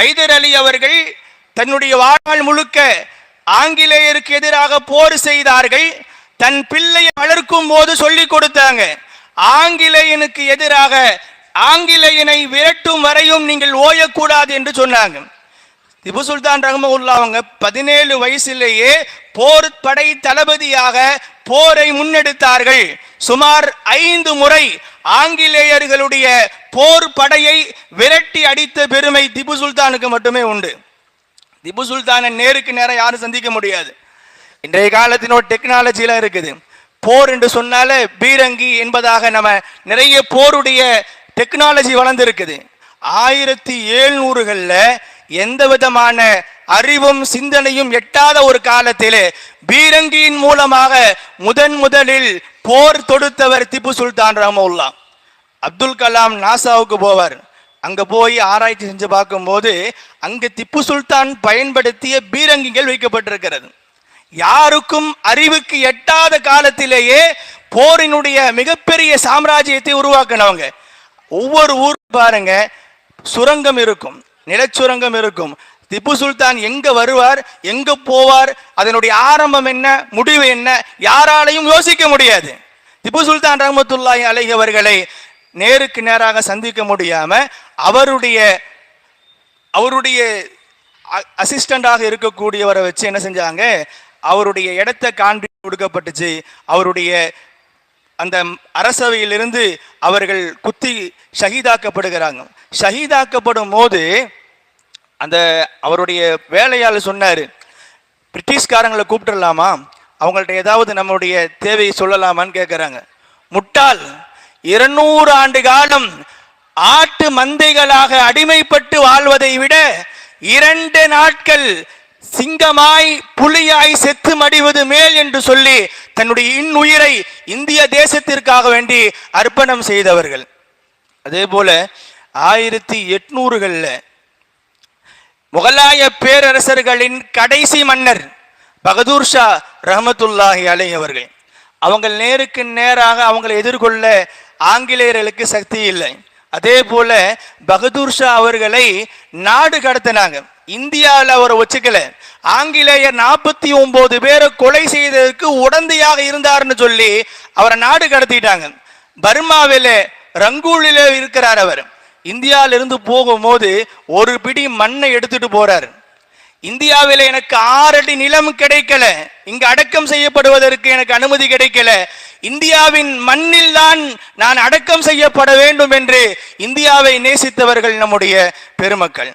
ஹைதர் அலி அவர்கள் தன்னுடைய வாழ்நாள் முழுக்க ஆங்கிலேயருக்கு எதிராக போர் செய்தார்கள். தன் பிள்ளையை வளர்க்கும் போது சொல்லிக் கொடுத்தாங்க. ஆங்கிலேயனுக்கு எதிராக ஆங்கிலேயனை விரட்டும் வரையும் நீங்கள் ஓயக்கூடாது என்று சொன்னாங்க. திபு சுல்தான் ரஹ்மவுல்லா அவங்க பதினேழு வயசிலேயே போர் படை தளபதியாக போரை முன்னெடுத்தார்கள். சுமார் ஐந்து முறை ஆங்கிலேயர்களுடைய போர் படையை விரட்டி அடித்த பெருமை திபு சுல்தானுக்கு மட்டுமே உண்டு. திபு சுல்தானை நேருக்கு நேரம் யாரும் சந்திக்க முடியாது. இன்றைய காலத்தினோட டெக்னாலஜிலாம் இருக்குது. போர் என்று சொன்னாலே பீரங்கி என்பதாக நம்ம நிறைய போருடைய டெக்னாலஜி வளர்ந்துருக்குது. ஆயிரத்தி எழுநூறுகளில் எந்த விதமான அறிவும் சிந்தனையும் எட்டாத ஒரு காலத்திலே பீரங்கியின் மூலமாக முதன் முதலில் போர் தொடுத்தவர் திப்பு சுல்தான் ரஹமுல்லா அப்துல் கலாம் நாசாவுக்கு போவார். அங்க போய் ஆராய்ச்சி செஞ்சு பார்க்கும்போது அங்கு திப்பு சுல்தான் பயன்படுத்திய பீரங்கிகள் வைக்கப்பட்டிருக்கிறது. யாருக்கும் அறிவுக்கு எட்டாத காலத்திலேயே போரினுடைய மிகப்பெரிய சாம்ராஜ்யத்தை உருவாக்கினவங்க. ஒவ்வொரு ஊர் பாருங்க சுரங்கம் இருக்கும். நிலச்சுரங்கம் இருக்கும். திப்பு சுல்தான் எங்க வருவார்? எங்க போவார்? அதனுடைய ஆரம்பம் என்ன? முடிவு என்ன? யாராலையும் யோசிக்க முடியாது. திப்பு சுல்தான் ரஹமத்துல்லாஹி அலைஹி அவர்களை நேருக்கு நேராக சந்திக்க முடியாம அவருடைய அவருடைய அசிஸ்டண்டாக இருக்கக்கூடியவரை வச்சு என்ன செஞ்சாங்க? அவருடைய இடத்தை காண்பி கொடுக்கப்பட்டுச்சு. அவருடைய அந்த அரசவையிலிருந்து அவர்கள் குத்தி ஷஹீதாக்கப்படுகிறாங்க. ஷஹீதாக்கப்படும் போது அந்த அவருடைய வேலையால் சொன்னார் பிரிட்டிஷ்காரங்களை கூப்பிட்டுடலாமா அவங்கள்ட்ட ஏதாவது நம்மளுடைய தேவையை சொல்லலாமான்னு கேட்குறாங்க முட்டாள் இருநூறு ஆண்டு காலம் ஆட்டு மந்தைகளாக அடிமைப்பட்டு வாழ்வதை விட இரண்டு நாட்கள் சிங்கமாய் புலியாய் செத்து மடிவது மேல் என்று சொல்லி தன்னுடைய இன்னுயிரை இந்திய தேசத்திற்காக வேண்டி அர்ப்பணம் செய்தவர்கள். அதே போல ஆயிரத்தி எட்நூறுகளில் முகலாய பேரரசர்களின் கடைசி மன்னர் பகதூர் ஷா ரஹமத்துல்லாஹி அலை அவர்கள். அவங்க நேருக்கு நேராக அவங்களை எதிர்கொள்ள ஆங்கிலேயர்களுக்கு சக்தி இல்லை. அதே போல பகதூர் ஷா அவர்களை நாடு கடத்தினாங்க. இந்தியாவில் அவரை வச்சுக்கல ஆங்கிலேயர் நாற்பத்தி ஒன்பது பேரை கொலை செய்ததற்கு உடந்தையாக இருந்தார்னு சொல்லி அவரை நாடு கடத்திட்டாங்க. பர்மாவில் ரங்கூலில் இருக்கிறார் அவர். இந்தியாவிலிருந்து போகும்போது ஒரு பிடி மண்ணை எடுத்துட்டு போறார். இந்தியாவில் எனக்கு ஆறடி நிலம் கிடைக்கல. இங்கு அடக்கம் செய்யப்படுவதற்கு எனக்கு அனுமதி கிடைக்கல. இந்தியாவின் மண்ணில் தான் நான் அடக்கம் செய்யப்பட வேண்டும் என்று இந்தியாவை நேசித்தவர்கள் நம்முடைய பெருமக்கள்.